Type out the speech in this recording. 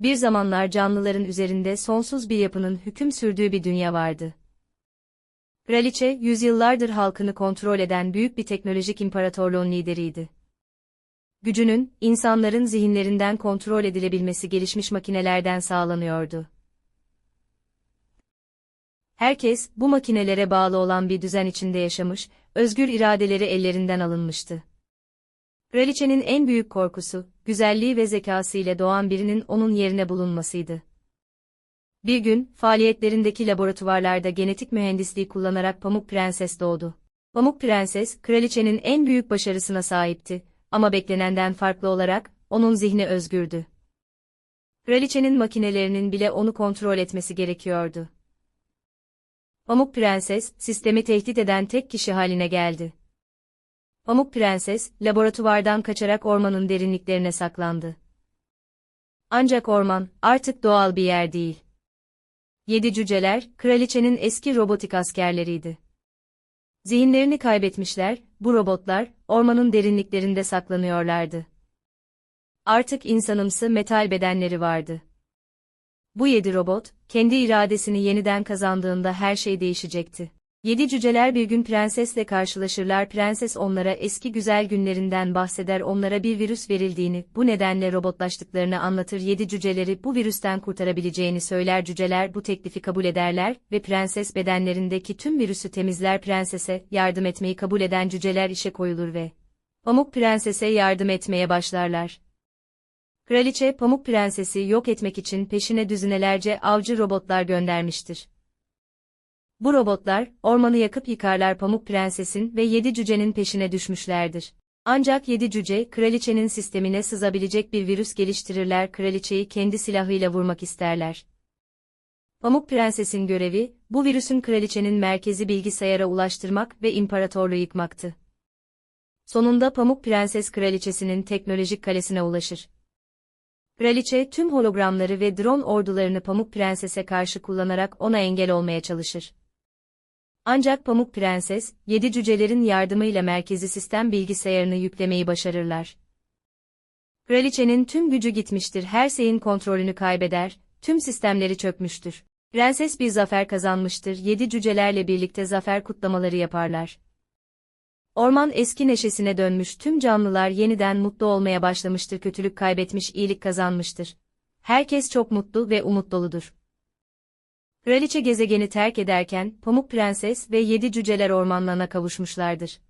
Bir zamanlar canlıların üzerinde sonsuz bir yapının hüküm sürdüğü bir dünya vardı. Kraliçe, yüzyıllardır halkını kontrol eden büyük bir teknolojik imparatorluğun lideriydi. Gücünün, insanların zihinlerinden kontrol edilebilmesi gelişmiş makinelerden sağlanıyordu. Herkes, bu makinelere bağlı olan bir düzen içinde yaşamış, özgür iradeleri ellerinden alınmıştı. Kraliçenin en büyük korkusu, güzelliği ve zekası ile doğan birinin onun yerine bulunmasıydı. Bir gün, faaliyetlerindeki laboratuvarlarda genetik mühendisliği kullanarak Pamuk Prenses doğdu. Pamuk Prenses, kraliçenin en büyük başarısına sahipti ama beklenenden farklı olarak, onun zihni özgürdü. Kraliçenin makinelerinin bile onu kontrol etmesi gerekiyordu. Pamuk Prenses, sistemi tehdit eden tek kişi haline geldi. Pamuk Prenses, laboratuvardan kaçarak ormanın derinliklerine saklandı. Ancak orman, artık doğal bir yer değil. Yedi cüceler, kraliçenin eski robotik askerleriydi. Zihinlerini kaybetmişler, bu robotlar, ormanın derinliklerinde saklanıyorlardı. Artık insanımsı metal bedenleri vardı. Bu yedi robot, kendi iradesini yeniden kazandığında her şey değişecekti. Yedi cüceler bir gün prensesle karşılaşırlar. Prenses onlara eski güzel günlerinden bahseder onlara bir virüs verildiğini, bu nedenle robotlaştıklarını anlatır. Yedi cüceleri bu virüsten kurtarabileceğini söyler. Cüceler bu teklifi kabul ederler ve prenses bedenlerindeki tüm virüsü temizler. Prensese yardım etmeyi kabul eden cüceler işe koyulur ve Pamuk Prenses'e yardım etmeye başlarlar. Kraliçe Pamuk Prenses'i yok etmek için peşine düzinelerce avcı robotlar göndermiştir. Bu robotlar, ormanı yakıp yıkarlar Pamuk Prenses'in ve yedi cücenin peşine düşmüşlerdir. Ancak yedi cüce, kraliçenin sistemine sızabilecek bir virüs geliştirirler kraliçeyi kendi silahıyla vurmak isterler. Pamuk Prenses'in görevi, bu virüsün kraliçenin merkezi bilgisayara ulaştırmak ve imparatorluğu yıkmaktı. Sonunda Pamuk Prenses kraliçesinin teknolojik kalesine ulaşır. Kraliçe tüm hologramları ve drone ordularını Pamuk Prenses'e karşı kullanarak ona engel olmaya çalışır. Ancak Pamuk Prenses, yedi cücelerin yardımıyla merkezi sistem bilgisayarını yüklemeyi başarırlar. Kraliçenin tüm gücü gitmiştir, her şeyin kontrolünü kaybeder, tüm sistemleri çökmüştür. Prenses bir zafer kazanmıştır, yedi cücelerle birlikte zafer kutlamaları yaparlar. Orman eski neşesine dönmüş, tüm canlılar yeniden mutlu olmaya başlamıştır, kötülük kaybetmiş, iyilik kazanmıştır. Herkes çok mutlu ve umut doludur. Kraliçe gezegeni terk ederken, Pamuk Prenses ve yedi cüceler ormanlığına kavuşmuşlardır.